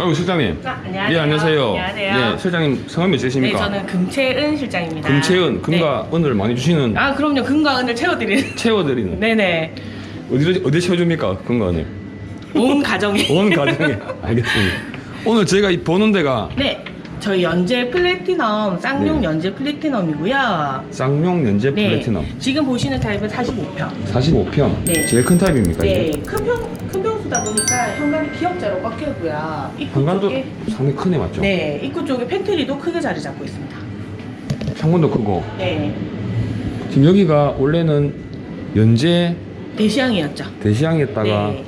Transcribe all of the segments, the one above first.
아유 실장님. 아, 안녕하세요. 예 안녕하세요. 안녕하세요. 네 실장님 성함이 네, 어찌십니까? 저는 금채은 실장입니다. 금채은 금과 네. 은을 많이 주시는 아, 그럼요. 금과 은을 채워드리는. 채워드리는 네네. 어디 어디 채워줍니까 금과 은을? 온 가정에. 온 가정에 알겠습니다. 오늘 저희가 이 보는 데가 네. 저희 연재 플래티넘, 쌍용 네. 연재 플래티넘이고요. 쌍용 연재 네. 플래티넘 지금 보시는 타입은 45평. 45평 네. 제일 큰 타입입니까 네. 이게? 큰 평, 큰 평수다 보니까 현관이 기역자로 꺾이고요. 입구 현관도 쪽에. 상당히 크네 맞죠? 네. 입구 쪽에 팬트리도 크게 자리 잡고 있습니다. 창문도 크고 네. 지금 여기가 원래는 연재 대시양이었죠. 대시양이었다가 네.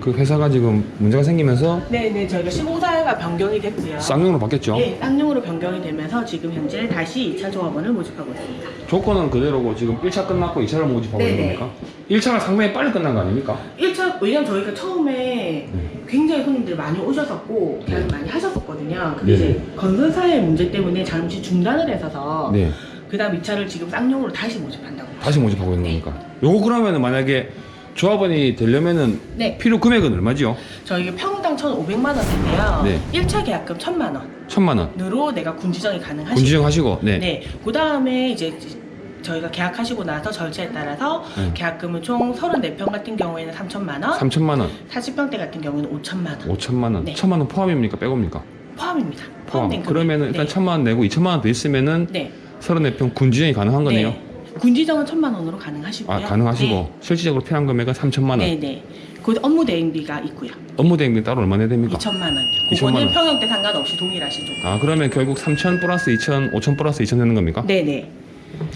그 회사가 지금 문제가 생기면서 네 네. 저희가 시공사가 변경이 됐고요. 쌍용으로 바뀌었죠. 네, 쌍용으로 변경이 되면서 지금 현재 다시 2차 조합원을 모집하고 있습니다. 조건은 그대로고 지금 1차 끝났고 2차를 모집하고 있는 네네. 겁니까? 1차가 상당히 빨리 끝난 거 아닙니까? 1차, 왜냐면 저희가 처음에 네. 굉장히 손님들이 많이 오셨었고, 계약을 네. 많이 하셨었거든요. 근데 네네. 이제 건설사의 문제 때문에 잠시 중단을 했어서, 네. 그 다음 2차를 지금 쌍용으로 다시 모집한다고. 다시 모집하고 있는 네. 겁니까? 요거 그러면 만약에 조합원이 되려면은 네. 필요 금액은 얼마지요? 저희가 평당 1,500만 원인데요. 네. 1차 계약금 1,000만 천만 원. 원으로 내가 군지정이 가능하시고, 군지정 하시고 네. 네. 그 다음에 이제 저희가 계약하시고 나서 절차에 따라서 네. 계약금은 총 34평 같은 경우에는 3천만 원, 3천만 원, 40평대 같은 경우는 5천만 원 5천만 원. 네. 천만 원 포함입니까? 빼고입니까? 포함입니다. 포함. 포함된 금액. 그러면은 일단 네. 천만 원 내고 2천만 원 더 있으면은 네. 34평 군지정이 가능한 거네요. 네. 군지정은 천만 원으로 가능하시고요. 아, 가능하시고 실질적으로 필요한 금액은 3천만 원. 네, 네. 그 업무 대행비가 있고요. 업무 대행비 따로 얼마 내야 됩니까? 2천만 원. 2천만 그거는 원. 평형때 상관없이 동일하시죠. 아, 그러면 결국 3천 플러스 2천, 5천 플러스 2천 되는 겁니까? 네, 네.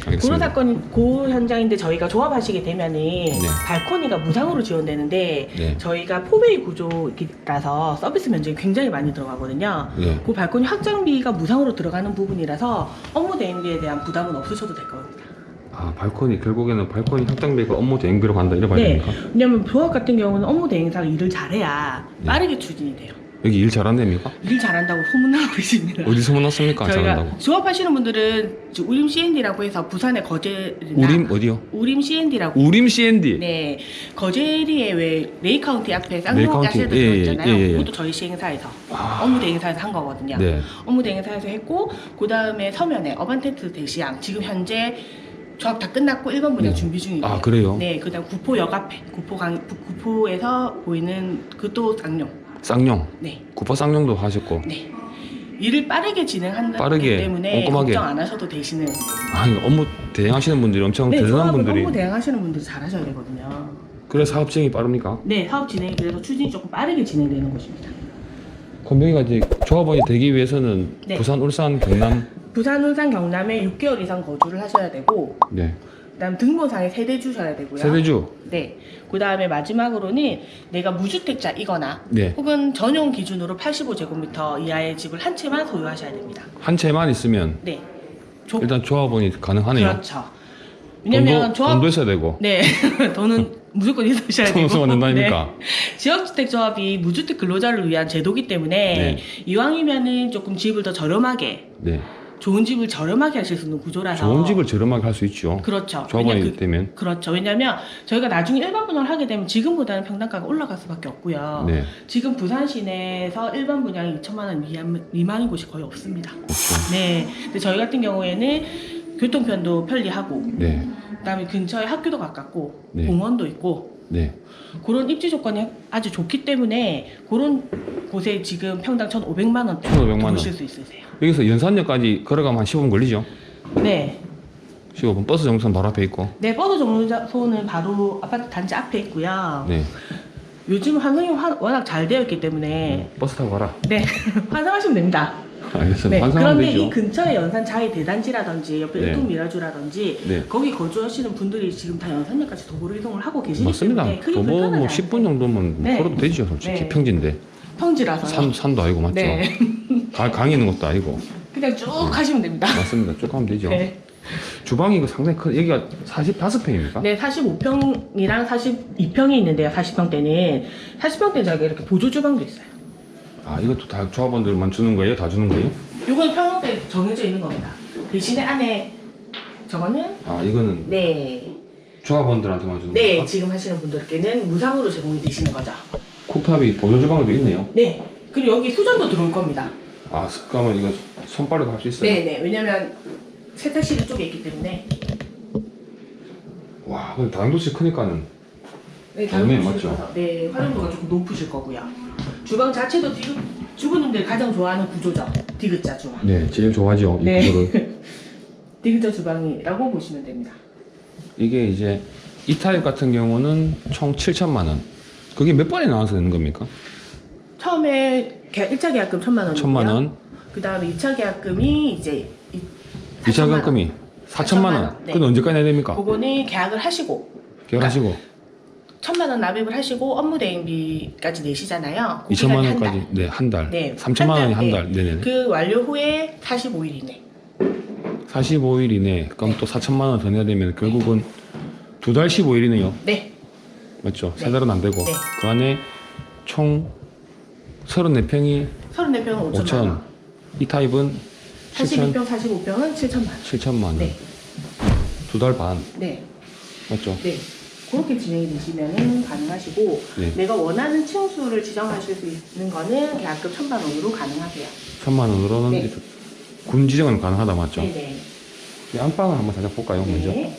알겠습니다. 사건이 그 현장인데 저희가 조합하시게 되면은 발코니가 무상으로 지원되는데 네. 저희가 포베이 구조라서 서비스 면적이 굉장히 많이 들어가거든요. 네. 그 발코니 확장비가 무상으로 들어가는 부분이라서 업무 대행비에 대한 부담은 없으셔도 될 겁니다. 아, 발코니 결국에는 발코니 확장비가 업무 대행비로 간다 이래 봐야 네. 됩니까? 왜냐면 조합 같은 경우는 업무 대행사가 일을 잘해야 네. 빠르게 추진이 돼요. 여기 일 잘한답니까? 일 잘한다고 소문나고 있습니다. 어디 소문났습니까? 저희가 잘한다고. 조합하시는 분들은 우림 C&D라고 해서 부산의 거제리나 우림 어디요? 우림 C&D라고 우림 C&D. 네 거제리에 왜 레이카운티 앞에 레이 쌍용 카운티. 가스도 예, 예, 있잖아요. 예, 예. 그것도 저희 시행사에서 아. 업무 대행사에서 한 거거든요. 네. 업무 대행사에서 했고 그 다음에 서면에 어반텐트 대시양 지금 현재 조합 다 끝났고 1번 분양 네. 준비 중이에요. 아, 그래요? 네, 그다음 구포역 앞에 구포 강 구포에서 보이는 그또 쌍용. 쌍용. 네, 구파 쌍용도 하셨고. 네. 일을 빠르게 진행한다기 빠르게, 때문에 꼼꼼하게. 걱정 안 하셔도 되시는. 아, 이거 업무 대행하시는 분들이 엄청 네, 대단한 분들이. 업무 대행하시는 분들 잘하셔야 되거든요. 그래 사업 진행이 빠릅니까? 네, 사업 진행이 그래서 추진이 조금 빠르게 진행되는 곳입니다. 그럼 여기가 이제 조합원이 되기 위해서는 네. 부산, 울산, 경남. 부산, 울산, 경남에 6개월 이상 거주를 하셔야 되고, 네. 그다음 등본상에 세대 주셔야 되고요. 세대주. 네. 그 다음에 마지막으로는 내가 무주택자이거나 네. 혹은 전용 기준으로 85제곱미터 이하의 집을 한 채만 소유하셔야 됩니다. 한 채만 있으면 네. 조, 일단 조합원이 가능하네요. 그렇죠. 왜냐면 돈도, 조합 돈도 있어야 되고. 네 돈은 무조건 있으셔야 되고 청소가 된다니까. 네. 지역주택조합이 무주택 근로자를 위한 제도기 때문에 네. 이왕이면은 조금 집을 더 저렴하게 네. 좋은 집을 저렴하게 하실 수 있는 구조라서 좋은 집을 저렴하게 할 수 있죠. 그렇죠. 조합원이 왜냐 그- 되면. 그렇죠. 왜냐하면 저희가 나중에 일반 분양을 하게 되면 지금보다는 평당가가 올라갈 수밖에 없고요. 네. 지금 부산 시내에서 일반 분양이 2천만 원 미만, 미만인 곳이 거의 없습니다. 네. 근데 저희 같은 경우에는 교통편도 편리하고 네. 그다음에 근처에 학교도 가깝고 네. 공원도 있고 네. 그런 입지 조건이 아주 좋기 때문에 그런 곳에 지금 평당 1,500만 원대 1,500만 원. 보실 수 있으세요. 여기서 연산역까지 걸어가면 한 15분 걸리죠? 네. 15분 버스 정류장 바로 앞에 있고. 네, 버스 정류소는 바로 아파트 단지 앞에 있고요. 네. 요즘 환경이 화- 워낙 잘 되어 있기 때문에 버스 타고 가라. 네 환상하시면 됩니다. 알겠습니다. 네 환상하면 그런데 되죠. 이 근처에 연산 자이 대단지라든지 옆에 네. 일동 미라주라든지 네. 거기 거주하시는 분들이 지금 다 연산역까지 도보로 이동을 하고 계시기 맞습니다. 때문에 크게 도보 뭐 불편하지 10분 않아요. 정도면 네. 걸어도 되죠, 솔직히. 네. 평지인데. 평지라서 산, 산도 아니고, 맞죠? 네 가, 강이 있는 것도 아니고. 그냥 쭉 하시면 됩니다. 맞습니다. 쭉 가면 되죠. 네. 주방이 이거 상당히 큰, 여기가 45평입니까? 네, 45평이랑 42평이 있는데요. 40평대는 40평대 저희가 이렇게 보조 주방도 있어요. 아, 이것도 다 조합원들만 주는 거예요? 다 주는 거예요? 요건 평형대 정해져 있는 겁니다. 대신에 안에 저거는 아, 이거는 네, 조합원들한테만 주는 네 거예요? 지금 하시는 분들께는 무상으로 제공이 되시는 거죠. 쿡탑이 보조 주방도 있네요. 네, 그리고 여기 수전도 들어올 겁니다. 아 그러면 이거 손빠르게 할수 있어요? 네 네. 왜냐면 세탁실 쪽에 있기 때문에. 와 근데 다용도실 크니까는 네, 네, 다용도실 맞죠. 네, 활용도가 조금 높으실 거고요. 주방 자체도 디귿, 주부님들 가장 좋아하는 구조죠. 디귿자 주방. 네 제일 좋아하죠 이 네. 구조를 디귿자 주방이라고 보시면 됩니다. 이게 이제 이 타입 같은 경우는 총 7천만 원 그게 몇 번에 나와서 되는 겁니까? 처음에 계- 1차 계약금 1천만 원이고요. 천만 원 그 다음에 2차 계약금이 이제 이- 2차 4천만 원. 계약금이 4천만 원 원. 네. 그건 언제까지 내야 됩니까? 그거는 계약을 하시고 계약하시고 천만 원 납입을 하시고 업무 대행비까지 내시잖아요. 그 2천만 기간이 한 원까지 달. 네 한 달 네, 3천만 한 원이 달, 한 네. 달 네 네네 그 완료 후에 45일 이내. 45일 이내 그럼 또 4천만 원 더 내야 되면 결국은 두 달 15일이네요 네. 맞죠? 네. 세 달은 안 되고 네. 그 안에 총 34평이 34평은 5천만 5천 원. 이 타입은 7천 42평, 45평은 7천만 원. 7천만 원. 네. 두 달 반. 네. 맞죠? 네. 그렇게 진행이 되시면은 가능하시고 네. 내가 원하는 층수를 지정하실 수 있는 거는 계약금 천만 원으로 가능하세요. 천만 원으로는 네. 이제 군 지정은 가능하다 맞죠? 네네. 이 안방을 한번 살짝 볼까요, 먼저? 네.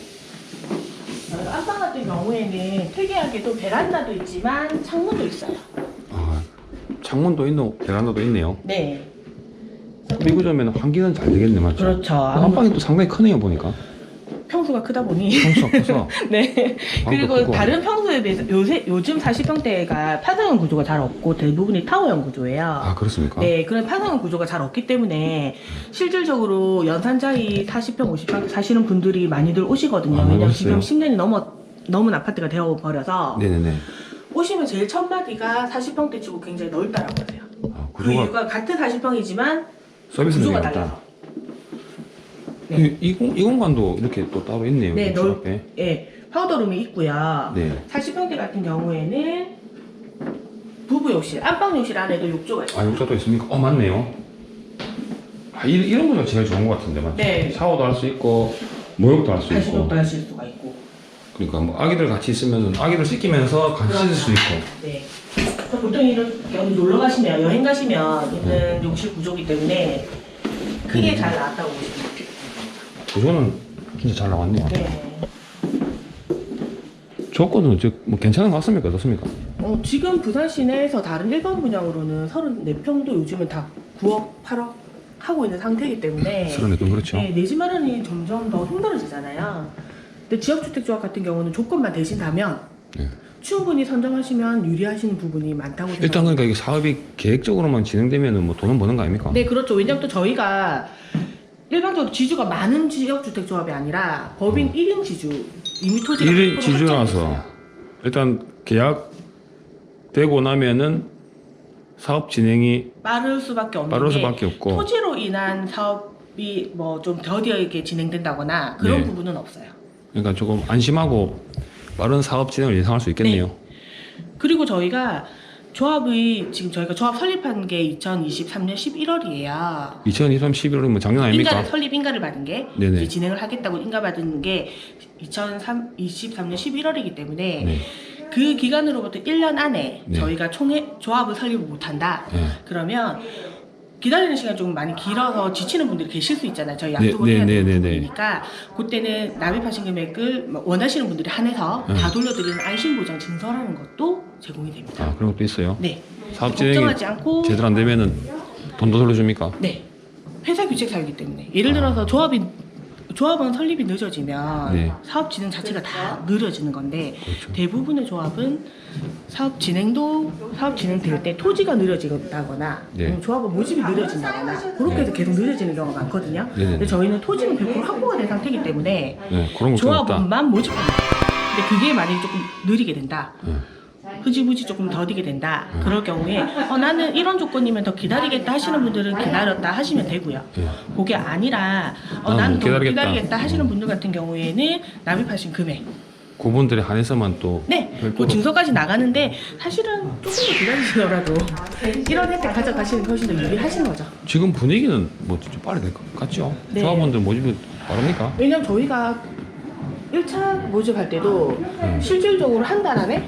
어, 안방 같은 경우에는 특이하게도 베란다도 있지만 창문도 있어요. 아, 창문도 있고 베란다도 있네요. 네. 이 구조면 환기는 잘 되겠네, 맞죠? 그렇죠. 어, 안방이 또 상당히 크네요, 보니까. 평수가 크다 보니. 평수가 커서. 네. 방도 그리고 크고. 다른 평수에 비해서 요새 요즘 40평대가 파상형 구조가 잘 없고 대부분이 타워형 구조예요. 아, 그렇습니까? 네, 그런 파상형 구조가 잘 없기 때문에 실질적으로 연산자이 40평, 50평 사시는 분들이 많이들 오시거든요. 아, 왜냐면? 지금 10년이 넘어 넘은 아파트가 되어 버려서 네네네. 오시면 제일 첫 마디가 40평대 치고 굉장히 넓다라고 하세요. 아, 그 구조가 이유가 같은 40평이지만 서비스 구조가 달라서. 없다. 네. 이, 이, 공, 이 공간도 이렇게 또 따로 있네요. 네, 집 넓- 앞에. 예, 파우더룸이 있고요. 네. 40평대 같은 경우에는 부부 욕실, 안방 욕실 안에도 욕조가 있어요. 아, 욕조도 있습니까? 어, 맞네요. 아, 이, 이런 구조가 제일 좋은 것 같은데, 맞죠? 네. 샤워도 할 수 있고, 목욕도 할 수 있고. 하실 수가 있고. 그러니까 뭐 아기들 같이 있으면 아기들 씻기면서 같이 씻을 수 있고. 네. 그래서 보통 이런 여기 놀러 가시면 여행 가시면 있는 네. 욕실 구조기 때문에 음. 크게 잘 나왔다고 보시면 돼요. 구조는 진짜 잘 나왔네요. 네. 조건은 이제 뭐 괜찮은 것 같습니까? 어떻습니까? 어, 지금 부산 시내에서 다른 일반 분양으로는 34평도 요즘은 다 9억, 8억 하고 있는 상태이기 때문에 느낌 그렇죠. 네, 내집 마련이 점점 더 힘들어지잖아요. 근데 지역주택조합 같은 경우는 조건만 대신다면 네. 충분히 선정하시면 유리하시는 부분이 많다고 생각합니다. 일단 그러니까 이게 사업이 계획적으로만 진행되면은 뭐 돈은 버는 거 아닙니까? 네, 그렇죠. 왜냐면 또 저희가 일반적으로 지주가 많은 지역주택조합이 아니라 법인 음. 1인 지주, 이미 토지가 1인 100% 지주라서 확정됐어요. 일단 계약 되고 나면은 사업 진행이 빠를 수밖에 없는 빠를 게 수밖에 없고 토지로 인한 사업이 뭐 좀 더디게 진행된다거나 그런 네. 부분은 없어요. 그러니까 조금 안심하고 빠른 사업 진행을 예상할 수 있겠네요. 그리고 저희가 조합이 지금 저희가 조합 설립한 게 2023년 11월이에요. 2023 11월이면 작년 아닙니까? 인가를 설립 인가를 받은 게 네네. 이제 진행을 하겠다고 인가 받은 게 2023년 11월이기 때문에 네. 그 기간으로부터 1년 안에 네. 저희가 총회 조합을 설립을 못한다. 네. 그러면 기다리는 시간이 좀 많이 길어서 지치는 분들이 계실 수 있잖아요. 저희 네, 약속을 네, 해야 네, 되는 네, 네. 부분이니까 그때는 납입하신 금액을 뭐 원하시는 분들이 한해서 네. 다 돌려드리는 안심보장 증서라는 것도 제공이 됩니다. 아 그런 것도 있어요. 네. 사업 진행이 걱정하지 않고 제대로 안 되면은 돈도 돌려줍니까? 네. 회사 규칙 사유이기 때문에 예를 들어서 조합이 조합은 설립이 늦어지면 아. 네. 사업 진행 자체가 다 느려지는 건데 그렇죠. 대부분의 조합은 사업 진행도 사업 진행될 때 토지가 느려진다거나 네. 아니면 조합은 모집이 느려진다거나 그렇게 해서 계속 느려지는 경우가 많거든요. 네네네. 근데 저희는 토지는 100% 확보가 된 상태이기 때문에 네, 그런. 조합원만 모집합니다. 근데 그게 만약에 조금 느리게 된다. 네. 흐지부지 조금 더디게 된다. 그럴 경우에 어, 나는 이런 조건이면 더 기다리겠다 하시는 분들은 기다렸다 하시면 되고요. 예. 그게 아니라 어, 아, 나는 못더 기다리겠다. 기다리겠다. 하시는 분들 같은 경우에는 납입하신 금액 그분들에 한해서만 또 네, 그 별도로 증서까지 나가는데 사실은 조금 더 기다리시더라도 이런 혜택 가져가시는 게 훨씬 더 유리하신 거죠. 지금 분위기는 뭐 진짜 빨리 될 것 같죠? 네. 조합원들 모집이 빠릅니까? 왜냐면 저희가 1차 모집할 때도 음. 실질적으로 한 달 안에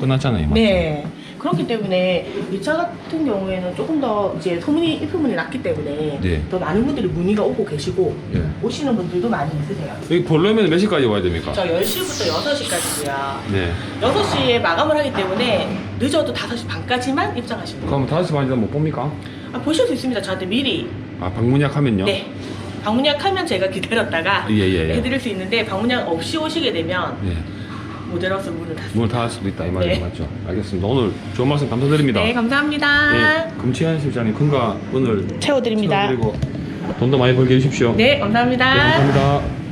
끝났잖아요. 맞죠? 네. 그렇기 때문에 이 차 같은 경우에는 조금 더 이제 소문이 입소문이 났기 때문에 네. 더 많은 분들이 문의가 오고 계시고 예. 오시는 분들도 많이 있으세요. 여기 보려면 몇 시까지 와야 됩니까? 저 10시부터 6시까지고요. 네. 6시에 마감을 하기 때문에 늦어도 5시 반까지만 입장하시면 돼요. 그럼 5시 반이면 못 봅니까? 아, 보실 수 있습니다. 저한테 미리. 아, 방문약 하면요? 네. 방문약 하면 제가 기다렸다가 예, 예, 예. 해드릴 수 있는데 방문약 없이 오시게 되면 네. 모델하우스 문을 닫습니다. 문을 닫을 수도 있다 이 말이 네. 맞죠? 알겠습니다. 오늘 좋은 말씀 감사드립니다. 네, 감사합니다. 네, 금치현 실장님 큰가 오늘 채워드립니다. 채워드리고 돈도 많이 벌게 해주십시오. 네, 감사합니다. 네, 감사합니다.